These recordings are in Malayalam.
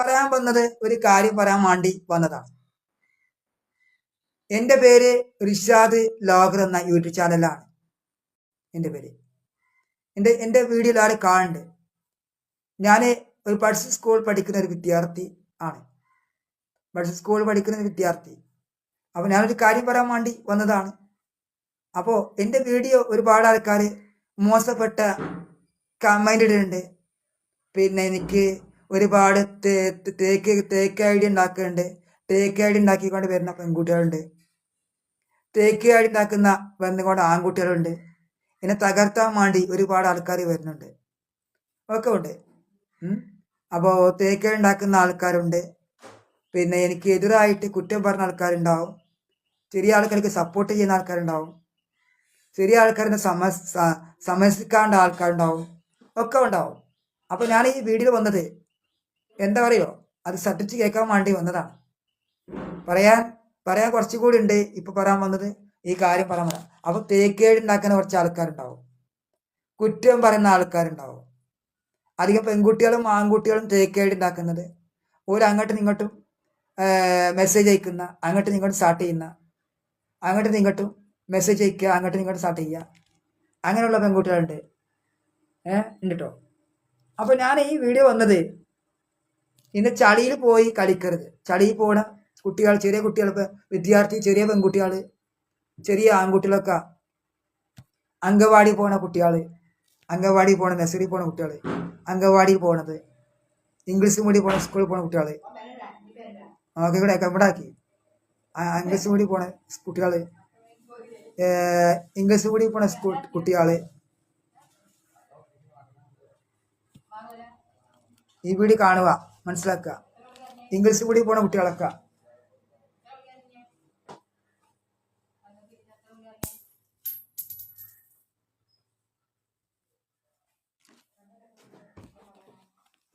പറയാൻ വന്നത് ഒരു കാര്യം പറയാൻ വേണ്ടി വന്നതാണ്. എന്റെ പേര് റിഷാദ് ലോഗർ എന്ന യൂട്യൂബ് ചാനലാണ്. എന്റെ പേര്. എന്റെ എന്റെ വീഡിയോയിൽ ആൾ കാണുന്നുണ്ട്. ഞാൻ ഒരു പഠിച്ച സ്കൂൾ പഠിക്കുന്ന ഒരു വിദ്യാർത്ഥി ആണ്. പഠിച്ച സ്കൂൾ പഠിക്കുന്ന ഒരു വിദ്യാർത്ഥി. അപ്പോൾ ഞാനൊരു കാര്യം പറയാൻ വേണ്ടി വന്നതാണ്. അപ്പോൾ എന്റെ വീഡിയോ ഒരുപാട് ആൾക്കാർ മോശപ്പെട്ട കമന്റ് ഇടുന്നുണ്ട് പിന്നെ എനിക്ക് ഒരുപാട് തേക്ക് തേക്ക് ഐ ഡി ഉണ്ടാക്കുന്നുണ്ട് തേക്ക് ഐ ഡി ഉണ്ടാക്കിക്കൊണ്ട് വരുന്ന പെൺകുട്ടികളുണ്ട്. തേക്ക് ഐ ഡി ഉണ്ടാക്കുന്ന വന്നുകൊണ്ട് ആൺകുട്ടികളുണ്ട്. എന്നെ തകർത്താൻ വേണ്ടി ഒരുപാട് ആൾക്കാർ വരുന്നുണ്ട്. ഒക്കെ ഉണ്ട്. അപ്പോൾ തേക്ക് ഉണ്ടാക്കുന്ന ആൾക്കാരുണ്ട്. പിന്നെ എനിക്ക് എതിരായിട്ട് കുറ്റം പറഞ്ഞ ആൾക്കാരുണ്ടാവും. ചെറിയ ആൾക്കാർക്ക് സപ്പോർട്ട് ചെയ്യുന്ന ആൾക്കാരുണ്ടാവും. ചെറിയ ആൾക്കാരെ സമ സമസിക്കാണ്ട ആൾക്കാരുണ്ടാവും. ഒക്കെ ഉണ്ടാവും. അപ്പോൾ ഞാൻ ഈ വീഡിയോയിൽ വന്നത് എന്താ പറയുമോ അത് ശ്രദ്ധിച്ച് കേൾക്കാൻ വേണ്ടി വന്നതാണ്. പറയാൻ പറയാൻ കുറച്ചുകൂടി ഉണ്ട് ഇപ്പൊ പറയാൻ വന്നത്. ഈ കാര്യം പറയാൻ വരാം. അപ്പൊ തേക്കേട് ഉണ്ടാക്കുന്ന കുറച്ച് ആൾക്കാരുണ്ടാവും. കുറ്റം പറയുന്ന ആൾക്കാരുണ്ടാവും. അധികം പെൺകുട്ടികളും ആൺകുട്ടികളും തേക്കേട് ഉണ്ടാക്കുന്നത് ഒരു അങ്ങോട്ടും ഇങ്ങോട്ടും മെസ്സേജ് അയക്കുന്ന അങ്ങോട്ടും ഇങ്ങോട്ടും സ്റ്റാർട്ട് ചെയ്യുന്ന അങ്ങോട്ടും ഇങ്ങോട്ടും മെസ്സേജ് അയക്കുക അങ്ങോട്ടും ഇങ്ങോട്ടും സ്റ്റാർട്ട് ചെയ്യുക. അങ്ങനെയുള്ള പെൺകുട്ടികളുണ്ട്. ഏഹ് ഉണ്ട് കേട്ടോ അപ്പോൾ ഞാൻ ഈ വീഡിയോ വന്നത് ഇന്ന് ചളിയിൽ പോയി കളിക്കരുത്. ചളിയിൽ പോണ. കുട്ടികൾ ചെറിയ കുട്ടികൾ വിദ്യാർത്ഥി ചെറിയ പെൺകുട്ടികൾ ചെറിയ ആൺകുട്ടികളൊക്കെ അംഗവാടി പോണ കുട്ടികൾ അംഗവാടി പോണ നഴ്സറി പോണ കുട്ടികൾ അംഗവാടിയിൽ പോണത് ഇംഗ്ലീഷ് മീഡിയം പോണ സ്കൂളിൽ പോണ കുട്ടികൾ ഒക്കെ ഇവിടെ കമ്പടാക്കി ഇംഗ്ലീഷ് മീഡിയം പോണ കുട്ടികൾ ഇംഗ്ലീഷ് മീഡിയം പോണ സ്കൂൾ കുട്ടികൾ ഈ വീഡിയോ കാണുക. മനസ്സിലാക്കുക ഇംഗ്ലീഷ് കൂടി പോണ കുട്ടികളൊക്കെ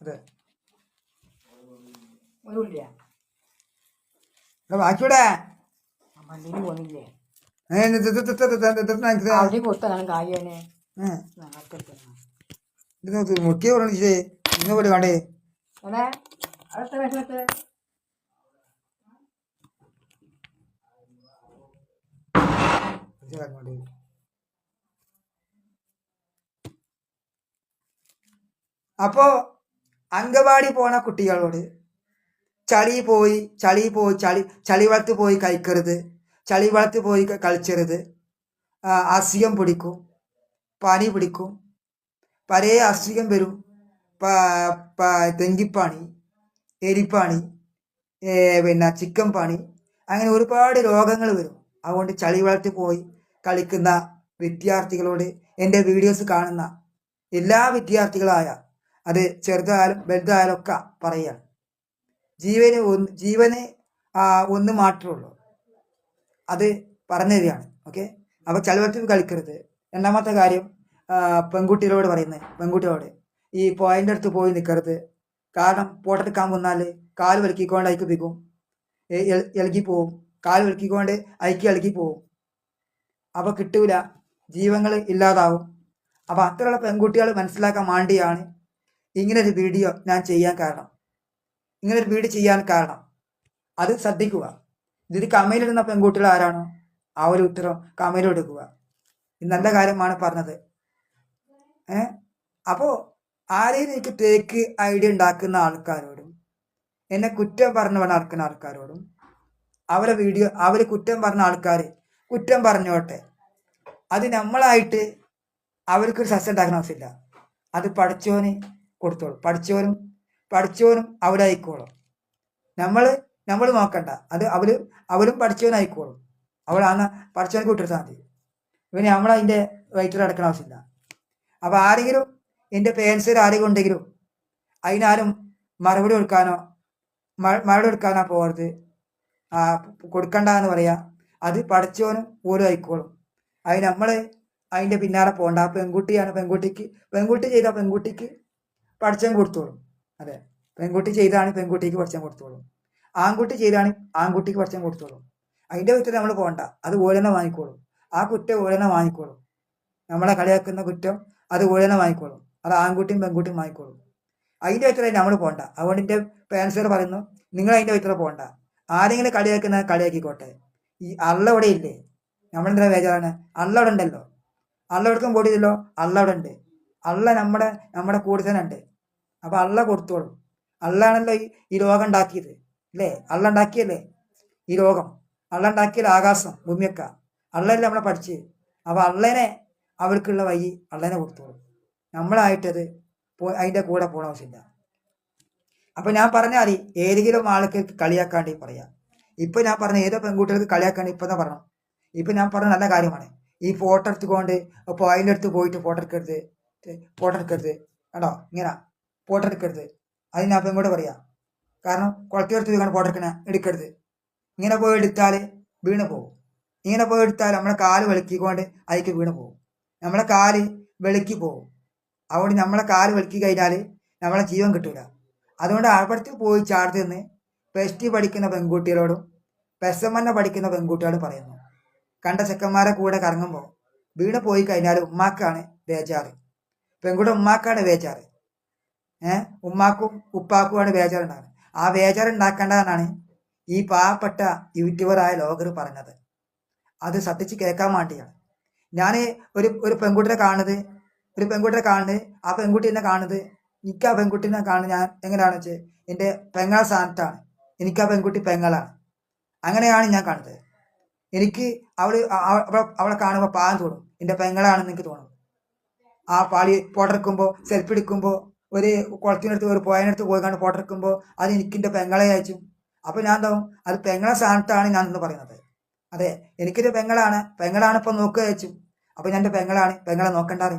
അതെ കണ്ടേ അവിടെ അടുത്ത വിഷമത്ത് അംഗവാടി പോണ കുട്ടികളോട് ചളി പോയി ചളി പോയി ചളി ചളി വളത്ത് പോയി കഴിക്കരുത്. ചളി വളത്ത് പോയി കളിച്ചരുത്. അസുഖം പിടിക്കും. പനി പിടിക്കും. പല അസുഖം വരും. പ- എരിപ്പാണി പിന്നെ ചിക്കൻ പാണി അങ്ങനെ ഒരുപാട് രോഗങ്ങൾ വരും. അതുകൊണ്ട് ചളി വളർത്തി പോയി കളിക്കുന്ന വിദ്യാർത്ഥികളോട് എന്റെ വീഡിയോസ് കാണുന്ന എല്ലാ വിദ്യാർത്ഥികളായ അത് ചെറുതായാലും വലുതായാലും ഒക്കെ പറയുകയാണ്. ജീവന് ഒന്ന് ജീവന് ഒന്ന് മാത്രമേ ഉള്ളൂ. അത് പറഞ്ഞു തരികയാണ്. ഓക്കെ? അപ്പോൾ വളർത്തി കളിക്കരുത്. രണ്ടാമത്തെ കാര്യം പെൺകുട്ടികളോട് പറയുന്നത് പെൺകുട്ടികളോട്. ഈ പോയിന്റെ അടുത്ത് പോയി നിൽക്കരുത് കാരണം പോട്ടെടുക്കാൻ വന്നാൽ കാൽ വലക്കിക്കൊണ്ട് അയക്ക് പിക്കും. ഇളകി പോവും. കാൽ വലക്കിക്കൊണ്ട് അയക്കി ഇളകി പോവും. അപ്പോൾ കിട്ടൂല. ജീവങ്ങൾ ഇല്ലാതാവും. അപ്പോൾ അത്രയുള്ള പെൺകുട്ടികൾ മനസ്സിലാക്കാൻ വേണ്ടിയാണ് ഇങ്ങനൊരു വീഡിയോ ഞാൻ ചെയ്യാൻ കാരണം. ഇങ്ങനൊരു വീഡിയോ ചെയ്യാൻ കാരണം. അത് ശ്രദ്ധിക്കുക. ഇതിൽ കമയിലിടുന്ന പെൺകുട്ടികൾ ആരാണോ ആ ഒരു ഉത്തരം കമയിലെടുക്കുക ഇത് നല്ല കാര്യമാണ് പറഞ്ഞത്. ഏ? അപ്പോൾ ആരെയും എനിക്ക് തേക്ക് ഐഡിയ ഉണ്ടാക്കുന്ന ആൾക്കാരോടും എന്നെ കുറ്റം പറഞ്ഞു പറഞ്ഞ നടക്കുന്ന ആൾക്കാരോടും അവരെ വീഡിയോ അവർ കുറ്റം പറഞ്ഞ ആൾക്കാർ കുറ്റം പറഞ്ഞോട്ടെ. അത് നമ്മളായിട്ട് അവർക്കൊരു സസ്യം ഉണ്ടാക്കുന്ന ആവശ്യമില്ല. അത് പഠിച്ചോന് കൊടുത്തോളും. പഠിച്ചവനും പഠിച്ചവനും അവിടെ ആയിക്കോളും. നമ്മൾ നമ്മൾ നോക്കണ്ട. അത് അവർ അവരും പഠിച്ചവനായിക്കോളും അവളാണ് പഠിച്ചവനക്ക് വിട്ടിരുത്താൽ മതി. ഇവന് നമ്മളതിന്റെ വയറ്റിൽ അടക്കണ ആവശ്യമില്ല. അപ്പോൾ ആരെങ്കിലും എന്റെ പേരൻസിൽ ആരെങ്കിലും ഉണ്ടെങ്കിലും അതിനാരും മറുപടി കൊടുക്കാനോ മറുപടി കൊടുക്കാനോ പോകരുത്. ആ, കൊടുക്കണ്ട എന്ന് പറയാ. അത് പഠിച്ചവനും ഓരോ ആയിക്കോളും. അത് നമ്മൾ അതിന്റെ പിന്നാലെ പോകണ്ട ആ പെൺകുട്ടിയാണ് പെൺകുട്ടിക്ക് പെൺകുട്ടി ചെയ്ത പെൺകുട്ടിക്ക് പഠിച്ചം കൊടുത്തോളും. അതെ. പെൺകുട്ടി ചെയ്താണ് പെൺകുട്ടിക്ക് പഠിച്ചം കൊടുത്തോളും. ആൺകുട്ടി ചെയ്താണ് ആൺകുട്ടിക്ക് പഠിച്ചം കൊടുത്തോളും. അതിന്റെ കുറ്റം നമ്മൾ പോകണ്ട അത് ഓരോന്നെ വാങ്ങിക്കോളും. ആ കുറ്റം ഓരോന്നെ വാങ്ങിക്കോളും. നമ്മളെ കളിയാക്കുന്ന കുറ്റം അത് ഓരോന്നെ വാങ്ങിക്കോളും. അത് ആൺകുട്ടിയും പെൺകുട്ടിയും വാങ്ങിക്കോളും അതിന്റെ വൈത്തറ നമ്മൾ പോകണ്ട അതുകൊണ്ട് എന്റെ പാൻസർ പറയുന്നു നിങ്ങൾ അതിന്റെ വൈത്തറ പോകണ്ട ആരെങ്കിലും കളിയാക്കുന്ന കളിയാക്കിക്കോട്ടെ ഈ അള്ള ഇവിടെ ഇല്ലേ? നമ്മളെന്താ ബേജാറാണ്? അള്ള അവിടെ ഉണ്ടല്ലോ. അള്ള എടുക്കാൻ പോടിയല്ലോ അള്ള അവിടെ ഉണ്ട്. അള്ള നമ്മുടെ നമ്മുടെ കൂടെ ഉണ്ട്. അപ്പോൾ അള്ള കൊടുത്തോളും. അള്ളാണല്ലോ ഈ ഈ ലോകം ഉണ്ടാക്കിയത്. അല്ലേ അള്ള ഉണ്ടാക്കിയല്ലേ? ഈ ലോകം. അള്ള ഉണ്ടാക്കിയത് ആകാശം ഭൂമിയൊക്കെ? അള്ളല്ലേ നമ്മളെ പഠിച്ച് അപ്പോൾ അള്ളനെ അവർക്കുള്ള വഴി അള്ളനെ കൊടുത്തോളും. നമ്മളായിട്ടത് അതിന്റെ കൂടെ പോകണ ആവശ്യമില്ല. അപ്പോൾ ഞാൻ പറഞ്ഞാൽ ഏതെങ്കിലും ആൾക്ക് കളിയാക്കാണ്ടി പറയാം. ഇപ്പൊ ഞാൻ പറഞ്ഞ ഏതോ പെൺകുട്ടികൾക്ക് കളിയാക്കാണ്ട് ഇപ്പൊ തന്നെ പറഞ്ഞു ഇപ്പം ഞാൻ പറഞ്ഞ നല്ല കാര്യമാണ്. ഈ ഫോട്ടോ എടുത്തുകൊണ്ട് അപ്പോൾ അതിന്റെ അടുത്ത് പോയിട്ട് ഫോട്ടോ എടുക്കരുത്. ഫോട്ടോ എടുക്കരുത്. കേട്ടോ ഇങ്ങനെ. ഫോട്ടോ എടുക്കരുത്. അത് ഞാൻ പെൺകൂടെ പറയാം. കാരണം കുളത്തിയെടുത്ത് പോയി ഫോട്ടോ എടുക്കണ. എടുക്കരുത്. ഇങ്ങനെ പോയി എടുത്താൽ വീണ് പോകും. ഇങ്ങനെ പോയി എടുത്താൽ നമ്മളെ കാൽ വെളുക്കിക്കൊണ്ട് അതിക്ക് വീണ് പോകും. നമ്മളെ കാൽ വെളുക്കി പോകും. അതുകൊണ്ട് നമ്മളെ കാൽ വെളുക്കി കഴിഞ്ഞാൽ നമ്മളെ ജീവൻ കിട്ടൂല. അതുകൊണ്ട് അവിടുത്തെ പോയി ചാർജ് നിന്ന് പ്ലസ് ടു പഠിക്കുന്ന പെൺകുട്ടികളോടും പ്ലസ് എം എന്നെ പഠിക്കുന്ന പെൺകുട്ടികളോട് പറയുന്നു. കണ്ട ചെക്കന്മാരെ കൂടെ കറങ്ങുമ്പോൾ വീട് പോയി കഴിഞ്ഞാൽ ഉമ്മാക്കാണ് ബേജാറ്. പെൺകുട്ടി ഉമ്മാക്കാണ് ബേജാറ്. ഏഹ് ഉമ്മാക്കും ഉപ്പാക്കുമാണ് ബേജാറുണ്ടാകുന്നത് ആ ബേജാറ് ഉണ്ടാക്കേണ്ടതെന്നാണ് ഈ പാവപ്പെട്ട യൂട്യൂബറായ ലോകർ പറഞ്ഞത്. അത് ശ്രദ്ധിച്ച് കേൾക്കാൻ വേണ്ടിയാണ്. ഞാൻ ഒരു ഒരു പെൺകുട്ടിയെ കാണുന്നത് ഒരു പെൺകുട്ടിയെ കാണുന്നത് ആ പെൺകുട്ടി എന്നെ കാണുന്നത് എനിക്ക് ആ പെൺകുട്ടീനെ കാണുന്നത് ഞാൻ എങ്ങനെയാണെന്ന് വെച്ചാൽ എന്റെ പെങ്ങള സ്ഥാനത്താണ്. എനിക്ക് ആ പെൺകുട്ടി പെങ്ങളാണ്. അങ്ങനെയാണ് ഞാൻ കാണുന്നത്. എനിക്ക് അവൾ അവളെ കാണുമ്പോൾ പാകം തോന്നും. എന്റെ പെങ്ങളാണെന്ന് എനിക്ക് തോന്നും. ആ പാളി ഫോട്ടെടുക്കുമ്പോൾ സെൽഫി എടുക്കുമ്പോൾ ഒരു കുളത്തിനടുത്ത് ഒരു പോയതിനടുത്ത് പോയി കണ്ട് ഫോട്ടെടുക്കുമ്പോൾ അത് എനിക്കിന്റെ പെങ്ങളെ അയച്ചു. അപ്പോൾ ഞാൻ എന്താവും? അത് പെങ്ങളെ സ്ഥാനത്താണ് ഞാൻ എന്ന് പറയുന്നത്. അതെ എനിക്കൊരു പെങ്ങളാണ്. പെങ്ങളാണ് ഇപ്പോൾ നോക്കുക അയച്ചു അപ്പോൾ ഞാൻ എന്റെ പെങ്ങളാണ്. പെങ്ങളെ നോക്കണ്ടാറ്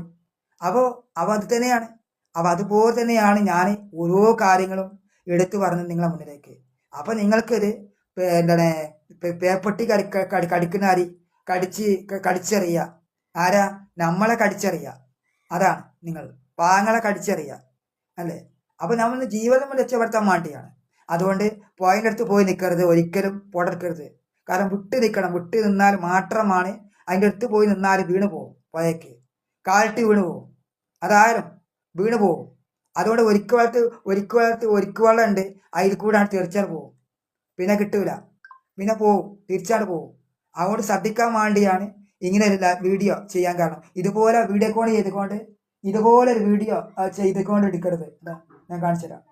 അപ്പോൾ അവ അത് തന്നെയാണ്. അപ്പോൾ അതുപോലെ തന്നെയാണ് ഞാൻ ഓരോ കാര്യങ്ങളും എടുത്തു പറഞ്ഞത് നിങ്ങളെ മുന്നിലേക്ക്. അപ്പോൾ നിങ്ങൾക്കത് എന്താണ് പേപ്പട്ടി കടി കടി കടിക്കുന്ന അരി കടിച്ച് ക- ആരാ? നമ്മളെ കടിച്ചറിയുക. അതാണ് നിങ്ങൾ. പാങ്ങളെ കടിച്ചറിയുക. അല്ലേ? അപ്പോൾ നമ്മൾ ജീവിതം രക്ഷപ്പെടുത്താൻ വേണ്ടിയാണ്. അതുകൊണ്ട് പോയിന്റെ അടുത്ത് പോയി നിൽക്കരുത് ഒരിക്കലും പൊടർക്കരുത്. കാരണം വിട്ട് നിൽക്കണം വിട്ട് നിന്നാൽ മാത്രമാണ് അതിന്റെ അടുത്ത് പോയി നിന്നാൽ വീണ് പോകും പോയേക്ക് കാലിട്ട് വീണു പോകും അതാരും വീണു പോകും അതുകൊണ്ട് ഒരിക്കൽ വളർത്ത് ഒരിക്കൽ വളർത്ത് ഒരിക്കൽ വെള്ളം ഉണ്ട്. അതിൽ കൂടാണ് തീർച്ചയായിട്ടും പോകും പിന്നെ കിട്ടൂല. പിന്നെ പോവും. തിരിച്ചാണ് പോവും. അതുകൊണ്ട് ശ്രദ്ധിക്കാൻ വേണ്ടിയാണ് ഇങ്ങനെ ഒരു വീഡിയോ ചെയ്യാൻ കാരണം. ഇതുപോലെ വീഡിയോ കോൾ ചെയ്തുകൊണ്ട് ഇതുപോലെ ഒരു വീഡിയോ ചെയ്തുകൊണ്ട് എടുക്കരുത്. ഞാൻ കാണിച്ചു തരാം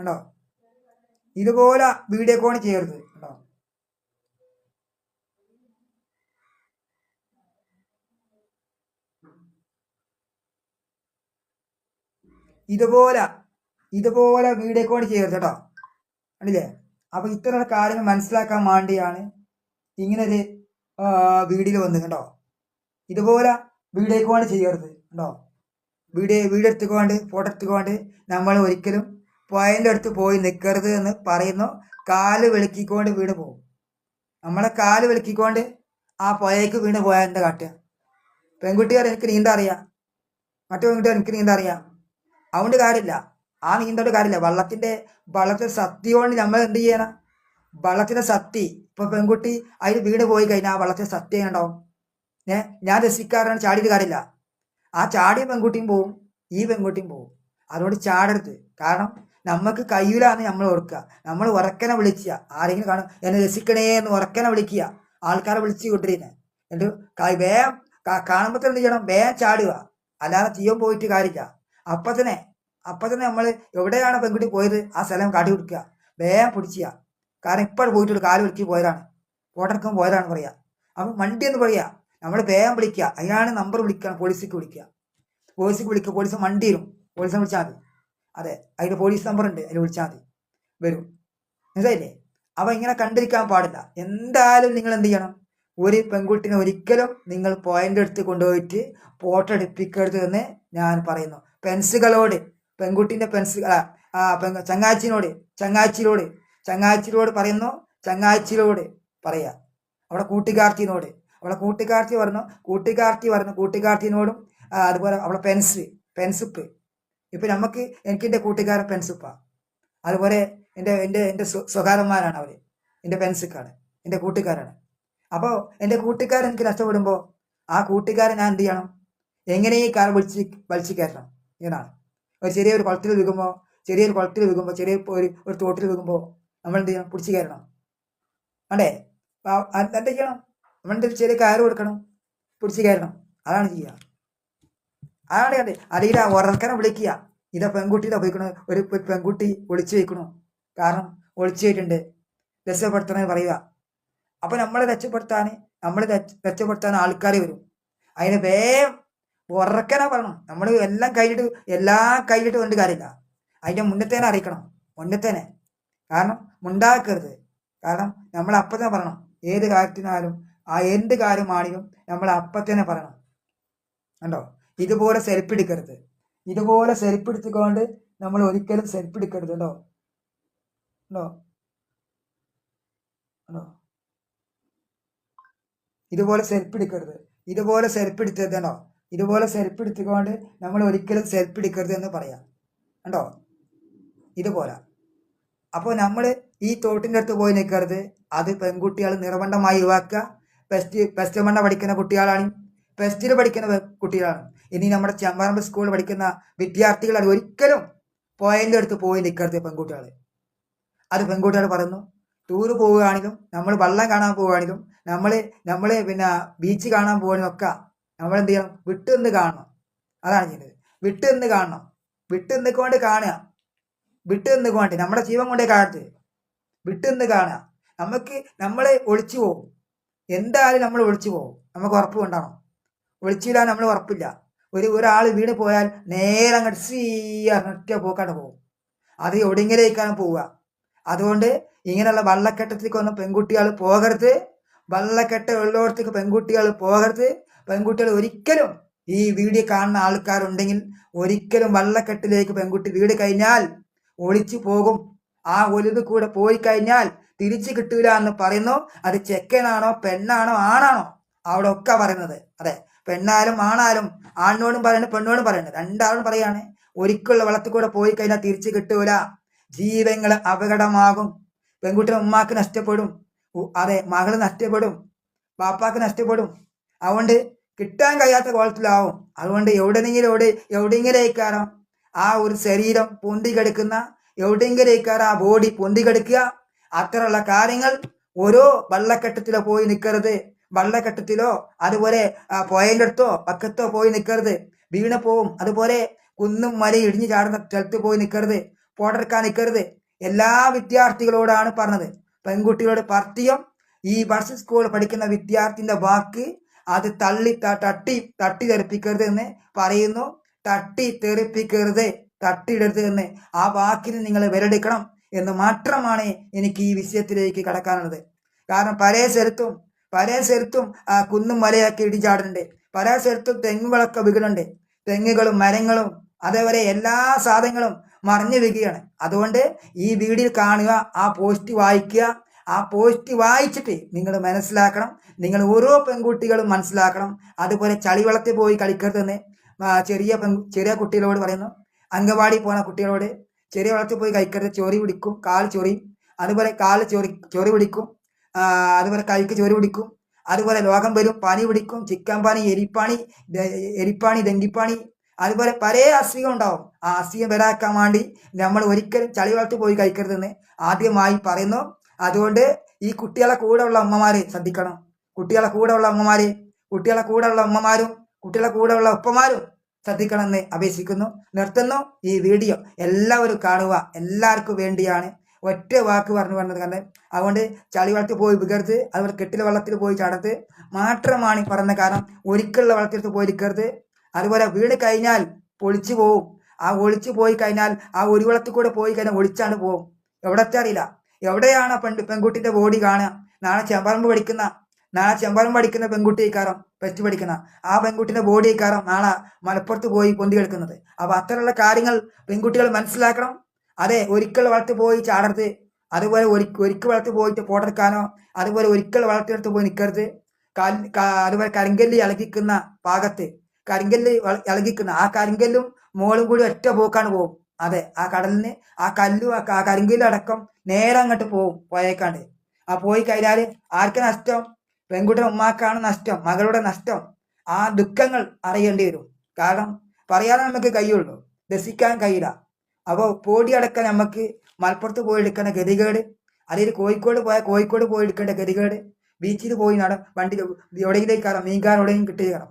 കണ്ടോ? ഇതുപോലെ വീഡിയോ കോൺ ചെയ്യരുത് കണ്ടോ? ഇതുപോലെ ഇതുപോലെ വീഡിയോ കോൾ ചെയ്യരുത് കേട്ടോ. കണ്ടില്ലേ? അപ്പൊ ഇത്തരം കാര്യങ്ങൾ മനസ്സിലാക്കാൻ വേണ്ടിയാണ് ഇങ്ങനെ ഒരു വീഡിയോ വന്നത് കേട്ടോ ഇതുപോലെ വീഡിയോ കോൾ ചെയ്യരുത് കേട്ടോ വീഡിയോ വീഡിയോ എടുത്തുകൊണ്ട് ഫോട്ടോ എടുത്തുകൊണ്ട് നമ്മൾ ഒരിക്കലും പോയിന്റെ അടുത്ത് പോയി നിൽക്കരുത് എന്ന് പറയുന്നു. കാൽ വിളക്കിക്കൊണ്ട് വീണ് പോകും നമ്മളെ കാൽ വിളക്കിക്കൊണ്ട് ആ പുഴയ്ക്ക് വീണ് പോയാൽ എന്താ കാട്ടുക? പെൺകുട്ടികാർ എനിക്ക് നീന്താൻ അറിയാം. മറ്റു പെൺകുട്ടികൾ എനിക്ക് നീന്താൻ അറിയാം. അതുകൊണ്ട് കാര്യമില്ല. ആ നീന്തോണ്ട് കാര്യമില്ല. വള്ളത്തിന്റെ വള്ളത്തിന്റെ സത്തി കൊണ്ട് നമ്മൾ എന്ത് ചെയ്യണം? വള്ളത്തിന്റെ സത്തി ഇപ്പൊ പെൺകുട്ടി അതിൽ വീട് പോയി കഴിഞ്ഞാൽ ആ വള്ളത്തിന്റെ സത്യ ഉണ്ടാവും? ഏ? ഞാൻ രസിക്കാറാണ് ചാടിയിട്ട് കാര്യമില്ല. ആ ചാടിയ പെൺകുട്ടിയും പോവും. ഈ പെൺകുട്ടിയും പോവും. അതുകൊണ്ട് ചാടരുത്. കാരണം നമുക്ക് കയ്യിലാന്ന് നമ്മൾ ഓർക്കുക നമ്മൾ ഉറക്കനെ വിളിക്കുക ആരെങ്കിലും കാണും എന്നെ രസിക്കണേ എന്ന് ഉറക്കനെ വിളിക്കുക ആൾക്കാരെ വിളിച്ച് കൊണ്ടിരുന്നത് എന്നിട്ട് വേഗം കാണുമ്പോൾ തന്നെ ചെയ്യണം? വേഗം ചാടുക. അല്ലാതെ തീയം പോയിട്ട് കാര്യമില്ല. അപ്പം തന്നെ അപ്പം തന്നെ നമ്മൾ എവിടെയാണ് പെൺകുട്ടി പോയത്? ആ സ്ഥലം കാട്ടി കൊടുക്കുക വേഗം പിടിക്കുക കാരണം ഇപ്പോൾ പോയിട്ട് കാൽ വിളിക്ക് പോയതാണ്. ഫോട്ടോ പോയതാണ് പറയുക അപ്പം വണ്ടി എന്ന് പറയുക നമ്മൾ വേഗം വിളിക്കുക അതിനാണ് നമ്പർ വിളിക്കുക പോലീസിക്ക് വിളിക്കുക പോലീസിക്ക് വിളിക്കുക പോലീസ് വണ്ടി വരും. പോലീസിനെ വിളിച്ചാൽ മതി. അതെ അതിൽ പോലീസ് നമ്പർ ഉണ്ട് അതിൽ വിളിച്ചാൽ മതി. വരും. മനസ്സിലായില്ലേ? അവ ഇങ്ങനെ കണ്ടിരിക്കാൻ പാടില്ല. എന്തായാലും നിങ്ങൾ എന്ത് ചെയ്യണം? ഒരു പെൺകുട്ടിനെ ഒരിക്കലും നിങ്ങൾ പോയിന്റ് എടുത്ത് കൊണ്ടുപോയിട്ട് ഫോട്ടോ എടുപ്പിക്കരുത് എന്ന് ഞാൻ പറയുന്നു. പെൻസുകളോട് പെൺകുട്ടീന്റെ പെൻസ് ആ, ആ പെൺ ചങ്ങാച്ചിനോട് ചങ്ങാച്ചിലോട് ചങ്ങാച്ചിലോട് പറയുന്നു ചങ്ങാച്ചിലോട് പറയാ അവിടെ കൂട്ടുകാർത്തിനോട്. അവളെ കൂട്ടുകാർത്തി പറഞ്ഞു കൂട്ടുകാർത്തി പറഞ്ഞു കൂട്ടുകാർത്തിനോടും അതുപോലെ അവളെ പെൻസ് പെൻസുപ്പ്. ഇപ്പം നമുക്ക് എനിക്ക് എന്റെ കൂട്ടുകാരൻ പെൻസുപ്പ അതുപോലെ എന്റെ എന്റെ സ്വ- സ്വകാരന്മാരാണ് അവർ എന്റെ പെൻസുക്കാണ് എന്റെ കൂട്ടുകാരാണ്. അപ്പോൾ എന്റെ കൂട്ടുകാരൻ എനിക്ക് നഷ്ടപ്പെടുമ്പോൾ ആ കൂട്ടുകാരൻ ഞാൻ എന്ത് ചെയ്യണം? എങ്ങനെ ഈ കാർ വിളിച്ച് വലിച്ചു കയറ്റണം? ഇങ്ങനെയാണ് ഒരു ചെറിയൊരു കുളത്തിൽ വീകുമ്പോൾ ചെറിയൊരു കുളത്തിൽ വീകുമ്പോൾ ചെറിയ ഒരു ഒരു തോട്ടിൽ വീകുമ്പോൾ നമ്മൾ എന്ത് ചെയ്യണം? പിടിച്ചു കയറണം അണ്ടേ എന്താ ചെയ്യണം? നമ്മളുടെ ഒരു ചെറിയ കയറ് കൊടുക്കണം. പിടിച്ച് കയറണം അതാണ് ചെയ്യുക അതാണ് കണ്ട് അല്ലെങ്കിൽ ഉറക്കനെ വിളിക്കുക. ഇതാ പെൺകുട്ടിയുടെ പോയിക്കണ. ഒരു പെൺകുട്ടി ഒളിച്ചു വെക്കണു കാരണം ഒളിച്ചു വെച്ചിട്ടുണ്ട് രക്ഷപ്പെടുത്തണമെന്ന് പറയുക. അപ്പൊ നമ്മളെ രക്ഷപ്പെടുത്താൻ രക്ഷ- രക്ഷപ്പെടുത്താൻ ആൾക്കാർ വരും. അതിന് വേഗം ഉറക്കനെ പറയണം. നമ്മൾ എല്ലാം കഴിഞ്ഞിട്ട് എല്ലാം കഴിഞ്ഞിട്ട് കൊണ്ട് കാര്യമില്ല. അതിന്റെ മുന്നത്തേനെ അറിയിക്കണം. മുന്നത്തേനെ. കാരണം മുണ്ടാക്കരുത്. കാരണം നമ്മൾ അപ്പം തന്നെ പറയണം. ഏത് കാര്യത്തിനാലും ആ എന്ത് കാര്യമാണെങ്കിലും നമ്മൾ അപ്പം പറയണം. കണ്ടോ? ഇതുപോലെ സെൽഫ് എടുക്കരുത്. ഇതുപോലെ സെൽഫ് എടുത്തുകൊണ്ട് നമ്മൾ ഒരിക്കലും സെൽഫ് എടുക്കരുത് കേട്ടോ ഉണ്ടോ ഉണ്ടോ ഇതുപോലെ സെൽഫ് എടുക്കരുത്. ഇതുപോലെ സെൽഫ് കേട്ടോ ഇതുപോലെ സെൽഫ് എടുത്തുകൊണ്ട് നമ്മൾ ഒരിക്കലും സെൽഫ് എടുക്കരുത് എന്ന് പറയാം. കണ്ടോ? ഇതുപോലെ. അപ്പോൾ നമ്മൾ ഈ തോട്ടിന്റെ അടുത്ത് പോയി നിൽക്കരുത് അത് പെൺകുട്ടികൾ നിർബന്ധമായി ഒഴിവാക്കുക ഫസ്റ്റ് ഫസ്റ്റ് മണ്ണ പഠിക്കുന്ന കുട്ടികളാണ്. ഫസ്റ്റിൽ പഠിക്കുന്ന കുട്ടികളാണ്. ഇനി നമ്മുടെ ചെമ്പാറമ്പ് സ്കൂളിൽ പഠിക്കുന്ന വിദ്യാർത്ഥികളാണ് ഒരിക്കലും പോയിന്റ് അടുത്ത് പോയി നിൽക്കരുത് പെൺകുട്ടികൾ അത് പെൺകുട്ടികൾ പറയുന്നു ടൂർ പോവുകയാണെങ്കിലും നമ്മൾ വള്ളം കാണാൻ പോവുകയാണെങ്കിലും നമ്മൾ നമ്മൾ പിന്നെ ബീച്ച് കാണാൻ പോവുകയാണെങ്കിലും നമ്മൾ എന്ത് ചെയ്യണം? വിട്ടു നിന്ന് കാണണം. അതാണ് ചെയ്യുന്നത്. വിട്ടു നിന്ന് കാണണം. വിട്ടു നിന്നുകൊണ്ട് കാണുക. വിട്ടു നിന്നുകൊണ്ട് നമ്മുടെ ജീവൻ കൊണ്ടേ കാണരുത്. വിട്ടു നിന്ന് കാണുക. നമുക്ക് നമ്മൾ ഒളിച്ചു പോകും എന്തായാലും നമ്മൾ ഒളിച്ചു പോകും നമുക്ക് ഉറപ്പ് കൊണ്ടാണോ ഒളിച്ചില്ല നമ്മൾ ഉറപ്പില്ല. ഒരു ഒരാൾ വീണ് പോയാൽ നേരെ അങ്ങോട്ട് സീ പോക്കാണ് പോകും. അത് എവിടെയെങ്കിലേക്കാണ് പോവുക. അതുകൊണ്ട് ഇങ്ങനെയുള്ള വള്ളക്കെട്ടത്തിലേക്കൊന്നും പെൺകുട്ടികൾ പോകരുത്. വള്ളക്കെട്ട് ഉള്ളിടത്തേക്ക് പെൺകുട്ടികൾ പോകരുത്. പെൺകുട്ടികൾ ഒരിക്കലും ഈ വീഡിയോ കാണുന്ന ആൾക്കാരുണ്ടെങ്കിൽ ഒരിക്കലും വള്ളക്കെട്ടിലേക്ക് പെൺകുട്ടി വീട് കഴിഞ്ഞാൽ ഒളിച്ചു പോകും. ആ ഒലിത് കൂടെ പോയി കഴിഞ്ഞാൽ തിരിച്ചു കിട്ടൂല എന്ന് പറയുന്നു. അത് ചെക്കനാണോ പെണ്ണാണോ ആണാണോ? അവിടെ ഒക്കെ പറയുന്നത്. അതെ. പെണ്ണായാലും ആണാലും ആണിനോടും പറയുന്നത് പെണ്ണോടും പറയുന്നത് രണ്ടാളും പറയാണ് ഒരിക്കലുള്ള വെള്ളത്തിൽ പോയി കഴിഞ്ഞാൽ തിരിച്ചു കിട്ടൂല. ജീവങ്ങൾ അപകടമാകും. പെൺകുട്ടിയുടെ ഉമ്മാക്ക് നഷ്ടപ്പെടും. അതെ മകൾ നഷ്ടപ്പെടും. പാപ്പാക്ക് നഷ്ടപ്പെടും. അതുകൊണ്ട് കിട്ടാൻ കഴിയാത്ത കോലത്തിലാവും. അതുകൊണ്ട് എവിടെങ്കിലും എവിടെ എവിടെയെങ്കിലേക്കാരം ആ ഒരു ശരീരം പൊന്തി കിടക്കുന്ന എവിടെയെങ്കിലേക്കാരം ആ ബോഡി പൊന്തി കിടക്കുക. അത്തരമുള്ള കാര്യങ്ങൾ ഓരോ വള്ളക്കെട്ടത്തിലോ പോയി നിൽക്കരുത് വള്ളക്കെട്ടത്തിലോ അതുപോലെ പോയതിന്റെ അടുത്തോ പക്കത്തോ പോയി നിൽക്കരുത് വീണ പോവും അതുപോലെ കുന്നും മലയും ഇടിഞ്ഞു ചാടുന്ന സ്ഥലത്ത് പോയി നിൽക്കരുത് പോടർക്കാൻ നിൽക്കരുത് എല്ലാ വിദ്യാർത്ഥികളോടാണ് പറഞ്ഞത്. പെൺകുട്ടികളോട് പർത്തിയം ഈ ബസ് സ്കൂളിൽ പഠിക്കുന്ന വിദ്യാർത്ഥിന്റെ വാക്ക് അത് തള്ളി തട്ടി തട്ടി തെറിപ്പിക്കരുത് എന്ന് പറയുന്നു. തട്ടി തെറിപ്പിക്കരുത് തട്ടിയിടരുത് എന്ന് ആ വാക്കിന് നിങ്ങൾ വിരടിക്കണം എന്ന് മാത്രമാണ് എനിക്ക് ഈ വിഷയത്തിലേക്ക് കടക്കാനുള്ളത്. കാരണം പല സ്ഥലത്തും പല സ്ഥലത്തും ആ കുന്നും മലയൊക്കെ ഇടിചാടുന്നുണ്ട്. പല സ്ഥലത്തും തെങ്ങുകളൊക്കെ വീകുന്നുണ്ട് തെങ്ങുകളും മരങ്ങളും അതേപോലെ എല്ലാ സാധനങ്ങളും മറിഞ്ഞു വീഴുകയാണ്. അതുകൊണ്ട് ഈ വീഡിയോ കാണുക ആ പോസ്റ്റ് വായിക്കുക. ആ പോസ്റ്റ് വായിച്ചിട്ട് നിങ്ങൾ മനസ്സിലാക്കണം. നിങ്ങൾ ഓരോ പെൺകുട്ടികളും മനസ്സിലാക്കണം. അതുപോലെ ചളിവെള്ളത്തിൽ പോയി കളിക്കരുതെന്ന് ചെറിയ പെൺ ചെറിയ കുട്ടികളോട് പറയുന്നു. അംഗൻവാടി പോണ കുട്ടികളോട് ചെറിയ വെള്ളത്തിൽ പോയി കഴിക്കരുത് ചൊറി പിടിക്കും കാൽ ചൊറിയും അതുപോലെ കാൽ ചൊറി ചൊറി പിടിക്കും. അതുപോലെ കൈക്ക് ചോര പിടിക്കും. അതുപോലെ രോഗം വരും പനി പിടിക്കും ചിക്കൻ പനി എരിപ്പാണി എരിപ്പാണി ഡെങ്കിപ്പാണി അതുപോലെ പല അസുഖം ഉണ്ടാവും. ആ അസുഖം വരാക്കാൻ വേണ്ടി നമ്മൾ ഒരിക്കലും ചളി വളർത്തി പോയി കഴിക്കരുതെന്ന് ആദ്യമായി പറയുന്നു. അതുകൊണ്ട് ഈ കുട്ടികളെ കൂടെ ഉള്ള അമ്മമാരെ ശ്രദ്ധിക്കണം. കുട്ടികളെ കൂടെ ഉള്ള അമ്മമാരെ കുട്ടികളെ കൂടെ ഉള്ള അമ്മമാരും കുട്ടികളെ കൂടെ ഉള്ള ഉപ്പമാരും ശ്രദ്ധിക്കണമെന്ന് അപേക്ഷിക്കുന്നു. നിർത്തുന്നു ഈ വീഡിയോ. എല്ലാവരും കാണുക. എല്ലാവർക്കും വേണ്ടിയാണ് ഒറ്റ വാക്ക് പറഞ്ഞു പറഞ്ഞത് കണ്ട്. അതുകൊണ്ട് ചളി വളർത്തി പോയി വികരുത് അതുപോലെ കെട്ടിലെ വെള്ളത്തിൽ പോയി ചടത്ത്. മാത്രമാണ് പറഞ്ഞ കാരണം. ഒരിക്കലുള്ള വെള്ളത്തിലെടുത്ത് പോയി ഇരിക്കരുത് അതുപോലെ വീട് കഴിഞ്ഞാൽ പൊളിച്ചു പോവും. ആ ഒളിച്ചു പോയി കഴിഞ്ഞാൽ ആ ഒരു വെള്ളത്തിൽ കൂടെ പോയി കഴിഞ്ഞാൽ ഒളിച്ചാണ് പോവും. എവിടത്തെ അറിയില്ല. എവിടെയാണ് പെണ്ണ് പെൺ പെൺകുട്ടിന്റെ ബോഡി കാണുക? നാളെ ചെമ്പറമ്പ് പഠിക്കുന്ന നാളെ ചെമ്പറമ്പ് പഠിക്കുന്ന പെൺകുട്ടി കയറും പെറ്റ് പഠിക്കുന്ന. ആ പെൺകുട്ടിന്റെ ബോഡി കാരം നാളെ മലപ്പുറത്ത് പോയി പൊന്തി കിടക്കുന്നത്. അപ്പൊ അത്തരമുള്ള കാര്യങ്ങൾ പെൺകുട്ടികൾ മനസ്സിലാക്കണം. അതെ ഒരിക്കൽ വളർത്തി പോയി ചാടരുത്. അതുപോലെ ഒരിക്കൽ ഒരിക്കൽ വളർത്തി പോയിട്ട് പോട്ടെടുക്കാനോ അതുപോലെ ഒരിക്കൽ വളർത്തിയെടുത്ത് പോയി നിൽക്കരുത് അതുപോലെ കരിങ്കല്ല് ഇളകിക്കുന്ന ഭാഗത്ത് കരിങ്കല്ല് ഇളകിക്കുന്ന ആ കരിങ്കല്ലും മോളും കൂടി ഒറ്റ പോക്കാണ് പോകും അതെ ആ കടലിന് ആ കല്ലും ആ കരിങ്കല്ലും അടക്കം നേരെ അങ്ങോട്ട് പോകും പോയേക്കാണ്ട്. ആ പോയി കഴിഞ്ഞാൽ ആർക്ക് നഷ്ടം? പെൺകുട്ടിയുടെ ഉമ്മാക്കാണ് നഷ്ടം മകളുടെ നഷ്ടം. ആ ദുഃഖങ്ങൾ അറിയേണ്ടി വരും. കാരണം പറയാതെ നമുക്ക് കഴിയുള്ളൂ. രസിക്കാൻ കഴിയില്ല. അപ്പോൾ പോടി അടക്കം നമുക്ക് മലപ്പുറത്ത് പോയി എടുക്കേണ്ട ഗതികേട്. അല്ലെങ്കിൽ കോഴിക്കോട് പോയാൽ കോഴിക്കോട് പോയി എടുക്കേണ്ട ഗതികേട്. ബീച്ചിൽ പോയി നട വണ്ടി എവിടെയെങ്കിലും കയറാം മീൻകാർ എവിടെയെങ്കിലും കിട്ടി കയറാം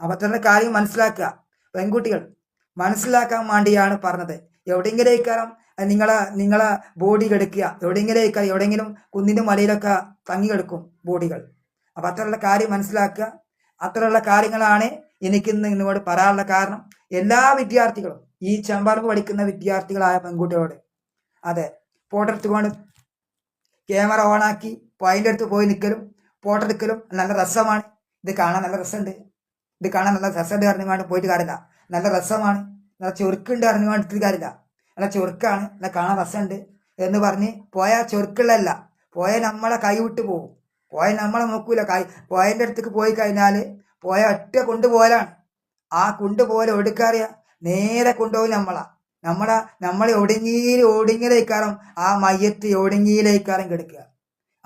അത്ര കാര്യം മനസ്സിലാക്കുക. പെൺകുട്ടികൾ മനസ്സിലാക്കാൻ വേണ്ടിയാണ് പറഞ്ഞത്. എവിടെയെങ്കിലും കയറാം നിങ്ങളെ നിങ്ങളെ ബോഡി കെടുക്കുക. എവിടെയെങ്കിലും കയറി എവിടെയെങ്കിലും കുന്നിന്റെ മലയിലൊക്കെ തങ്ങി കിടക്കും ബോഡികൾ അപ്പൊ അത്രയുള്ള കാര്യം മനസ്സിലാക്കുക. അത്രയുള്ള കാര്യങ്ങളാണ് എനിക്കിന്ന് ഇന്നോട് പറയാനുള്ള കാരണം. എല്ലാ വിദ്യാർത്ഥികളും ഈ ചെമ്പാർക്ക് പഠിക്കുന്ന വിദ്യാർത്ഥികളായ പെൺകുട്ടികളോട്. അതെ ഫോട്ടോ എടുത്തുകൊണ്ട് ക്യാമറ ഓണാക്കി പോയിന്റ് അടുത്ത് പോയി നിൽക്കലും ഫോട്ടോ എടുക്കലും നല്ല രസമാണ്. ഇത് കാണാൻ നല്ല രസമുണ്ട്. ഇത് കാണാൻ നല്ല രസമുണ്ട് അറിഞ്ഞുകൊണ്ട് പോയിട്ട് കാര്യമില്ല. നല്ല രസമാണ്. നല്ല ചുരുക്കുണ്ട് അറിഞ്ഞുകൊണ്ട് എടുത്തിട്ട് കാര്യമില്ല. നല്ല ചുരുക്കാണ് നല്ല കാണാൻ രസമുണ്ട് എന്ന് പറഞ്ഞ് പോയാൽ ചുരുക്കുള്ളതല്ല പോയ നമ്മളെ കൈ വിട്ട് പോകും. പോയ നമ്മളെ നോക്കൂല. കൈ പോയതിന്റെ അടുത്തേക്ക് പോയി കഴിഞ്ഞാൽ പോയ ഒറ്റ കൊണ്ടുപോകലാണ് ആ കൊണ്ടുപോലെ ഒടുക്കാറിയ നേരെ കൊണ്ടുപോകും നമ്മളാ. നമ്മളെ നമ്മളെ ഒടുങ്ങിയിൽ ഒടുങ്ങിയിലേക്കാരം ആ മയ്യത്ത് ഒടുങ്ങിയിലേക്കാരം കിടക്കുക.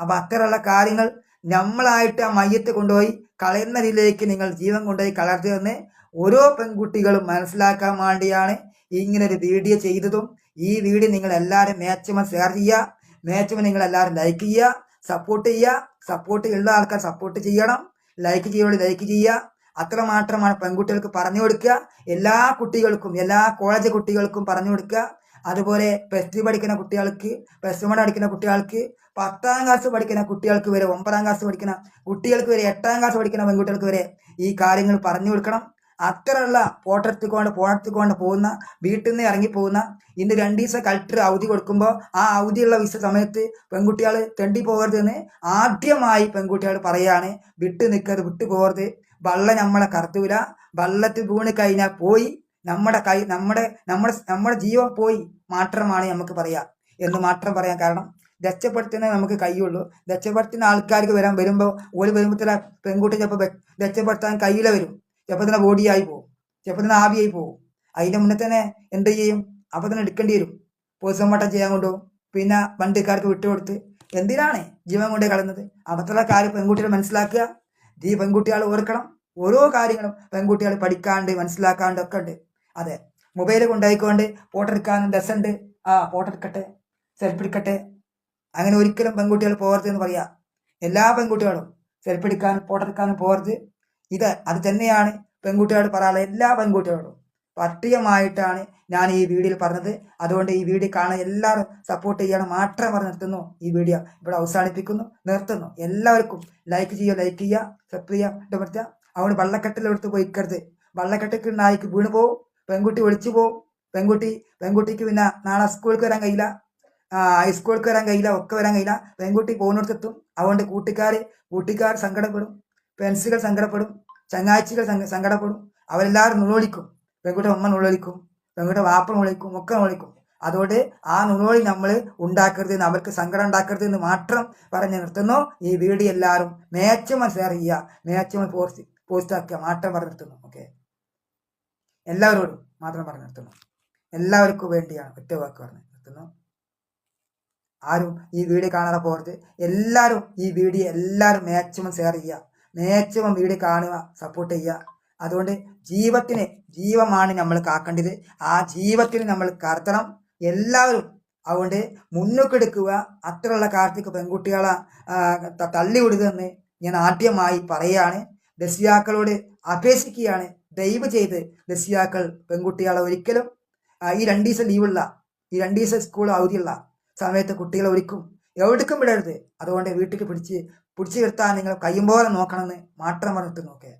അപ്പം അത്തരമുള്ള കാര്യങ്ങൾ നമ്മളായിട്ട് ആ മയ്യത്ത് കൊണ്ടുപോയി കളയുന്ന കളയുന്നതിലേക്ക് നിങ്ങൾ ജീവൻ കൊണ്ടുപോയി കളർത്തുമെന്ന് ഓരോ പെൺകുട്ടികളും മനസ്സിലാക്കാൻ വേണ്ടിയാണ് ഇങ്ങനെ ഒരു വീഡിയോ ചെയ്തതും. ഈ വീഡിയോ നിങ്ങൾ എല്ലാവരും മാക്സിമം ഷെയർ ചെയ്യുക. മാക്സിമം നിങ്ങൾ എല്ലാവരും ലൈക്ക് ചെയ്യുക. സപ്പോർട്ട് ചെയ്യുക. സപ്പോർട്ട് ഉള്ള ആൾക്കാർ സപ്പോർട്ട് ചെയ്യണം. ലൈക്ക് ചെയ്യുമ്പോൾ ലൈക്ക് ചെയ്യുക. അത്ര മാത്രമാണ് പെൺകുട്ടികൾക്ക് പറഞ്ഞു കൊടുക്കുക. എല്ലാ കുട്ടികൾക്കും എല്ലാ കോളേജ് കുട്ടികൾക്കും പറഞ്ഞു കൊടുക്കുക. അതുപോലെ പ്ലസ് ടു പഠിക്കുന്ന കുട്ടികൾക്ക് പ്ലസ് വൺ പഠിക്കുന്ന കുട്ടികൾക്ക് പത്താം ക്ലാസ് പഠിക്കുന്ന കുട്ടികൾക്ക് വരെ ഒമ്പതാം ക്ലാസ് പഠിക്കുന്ന കുട്ടികൾക്ക് വരെ എട്ടാം ക്ലാസ് പഠിക്കുന്ന പെൺകുട്ടികൾക്ക് വരെ ഈ കാര്യങ്ങൾ പറഞ്ഞു കൊടുക്കണം. അത്രയുള്ള പോട്ടെടുത്തുകൊണ്ട് പോട്ടെടുത്തുകൊണ്ട് പോകുന്ന വീട്ടിൽ നിന്ന് ഇറങ്ങി പോകുന്ന ഇന്ന് രണ്ട് ദിവസം കളക്ടർ അവധി കൊടുക്കുമ്പോൾ ആ അവധിയുള്ള വിസ സമയത്ത് പെൺകുട്ടികൾ തെണ്ടി പോകരുതെന്ന് ആദ്യമായി പെൺകുട്ടികൾ പറയാണ്. വിട്ടു നിൽക്കരുത് വിട്ടു പോകരുത്. വള്ളം നമ്മളെ കറുത്തൂല. വള്ളത്തിൽ വീണ് കഴിഞ്ഞാൽ പോയി. നമ്മുടെ കൈ നമ്മുടെ നമ്മുടെ നമ്മുടെ ജീവൻ പോയി മാത്രമാണ് നമുക്ക് പറയാം എന്ന് മാത്രം പറയാൻ കാരണം രക്ഷപ്പെടുത്തുന്ന നമുക്ക് കഴിയുള്ളൂ. രക്ഷപ്പെടുത്തുന്ന ആൾക്കാർക്ക് വരാൻ വരുമ്പോൾ ഒരു വരുമ്പോഴത്തെ പെൺകുട്ടി ചിലപ്പോൾ രക്ഷപ്പെടുത്താൻ കയ്യില വരും. ചിലപ്പോൾ തന്നെ ബോഡിയായി പോകും ചിലപ്പോൾ തന്നെ ആവിയായി പോകും അതിന്റെ മുന്നേ തന്നെ എന്ത് ചെയ്യും? അപ്പോൾ തന്നെ എടുക്കേണ്ടി വരും. പോസ്റ്റ്മോർട്ടം ചെയ്യാൻ കൊണ്ടുപോകും പിന്നെ വണ്ടിക്കാർക്ക് വിട്ടുകൊടുത്ത്. എന്തിനാണ് ജീവൻ കൊണ്ടേ കളയുന്നത്? അബദ്ധമുള്ള കാര്യം പെൺകുട്ടികൾ മനസ്സിലാക്കുക. ഈ പെൺകുട്ടികൾ ഓർക്കണം. ഓരോ കാര്യങ്ങളും പെൺകുട്ടികൾ പഠിക്കാണ്ട് മനസ്സിലാക്കാണ്ട് ഒക്കെ ഉണ്ട്. അതെ മൊബൈൽ കൊണ്ടായിക്കൊണ്ട് ഫോട്ടോ എടുക്കാൻ രസമുണ്ട് ആ ഫോട്ടോ എടുക്കട്ടെ സെൽഫി എടുക്കട്ടെ. അങ്ങനെ ഒരിക്കലും പെൺകുട്ടികൾ പോകരുത് എന്ന് പറയാ. എല്ലാ പെൺകുട്ടികളും സെൽഫി എടുക്കാനും ഫോട്ടോ എടുക്കാനും പോകരുത്. ഇത് അത് തന്നെയാണ് പെൺകുട്ടികളോട് പറയാനുള്ള എല്ലാ പെൺകുട്ടികളോടും. പട്ടികമായിട്ടാണ് ഞാൻ ഈ വീഡിയോയിൽ പറഞ്ഞത്. അതുകൊണ്ട് ഈ വീഡിയോ കാണാൻ എല്ലാവരും സപ്പോർട്ട് ചെയ്യണം. മാത്രം പറഞ്ഞ് നിർത്തുന്നു ഈ വീഡിയോ. ഇവിടെ അവസാനിപ്പിക്കുന്നു. നിർത്തുന്നു. എല്ലാവർക്കും ലൈക്ക് ചെയ്യുക ലൈക്ക് ചെയ്യുക സബ്സ്ക്രൈബ് ചെയ്യുക ഇഷ്ടപ്പെടുത്തുക അതുകൊണ്ട് വള്ളക്കെട്ടിലെടുത്ത് പോയിക്കരുത്. വള്ളക്കെട്ടിക്ക് നായിക്ക് വീണു പോവും. പെൺകുട്ടി ഒളിച്ചു പോവും. പെൺകുട്ടി പെൺകുട്ടിക്ക് പിന്നെ നാളെ സ്കൂളിൽ വരാൻ കഴിയില്ല. ഹൈസ്കൂളിലേക്ക് വരാൻ കഴിയില്ല. ഒക്കെ വരാൻ കഴിയില്ല. പെൺകുട്ടി പോകുന്നിടത്തെത്തും. അതുകൊണ്ട് കൂട്ടിക്കാർ കൂട്ടിക്കാർ സങ്കടപ്പെടും. ഫ്രണ്ട്സുകൾ സങ്കടപ്പെടും. ചങ്ങാഴ്ചകൾ സങ്കടപ്പെടും. അവരെല്ലാവരും നുളോളിക്കും പെൺകുട്ടി അമ്മ നുളോളിക്കും പെൺകുട്ടി വാപ്പ നുളളിക്കും ഒക്കെ നുളളിക്കും അതുകൊണ്ട് ആ നുള്ളി നമ്മൾ ഉണ്ടാക്കരുത് എന്ന് അവർക്ക് സങ്കടം ഉണ്ടാക്കരുത് എന്ന് മാത്രം പറഞ്ഞ് നിർത്തുന്നു. ഈ വീഡിയോ എല്ലാവരും മാക്സിമം ഷെയർ ചെയ്യുക മാക്സിമം പോസ്റ്റ് പോസ്റ്റ് ആക്കുക മാത്രം പറഞ്ഞു നിർത്തുന്നു ഓക്കെ എല്ലാവരോടും മാത്രം പറഞ്ഞു നിർത്തുന്നു. എല്ലാവർക്കും വേണ്ടിയാണ് ഒറ്റ വാക്ക് പറഞ്ഞ് നിർത്തുന്നു. ആരും ഈ വീഡിയോ കാണാതെ പോകരുത്. എല്ലാവരും ഈ വീഡിയോ എല്ലാവരും മാക്സിമം ഷെയർ ചെയ്യുക മാക്സിമം വീഡിയോ കാണുക സപ്പോർട്ട് ചെയ്യുക. അതുകൊണ്ട് ജീവത്തിന് ജീവമാണ് നമ്മൾ കാക്കേണ്ടത്. ആ ജീവത്തിന് നമ്മൾ കരുത്തണം എല്ലാവരും അതുകൊണ്ട് മുന്നോക്കെടുക്കുക അത്രയുള്ള കാലത്തേക്ക് പെൺകുട്ടികളെ തള്ളി വിടുകയെന്ന് ഞാൻ ആദ്യമായി പറയുകയാണ്. ദസ്യാക്കളോട് അപേക്ഷിക്കുകയാണ്. ദയവ് ചെയ്ത് ദസ്യാക്കൾ പെൺകുട്ടികളെ ഒരിക്കലും ഈ രണ്ട് ദിവസം ലീവുള്ള ഈ രണ്ട് ദിവസം സ്കൂൾ അവധിയുള്ള സമയത്ത് കുട്ടികളെ ഒരിക്കും എവിടേക്കും വിടരുത്. അതുകൊണ്ട് വീട്ടിൽ പിടിച്ച് പിടിച്ചു നിർത്താൻ നിങ്ങൾ കയ്യും പോലെ നോക്കണമെന്ന് മാത്രം പറഞ്ഞിട്ട് നോക്കേ.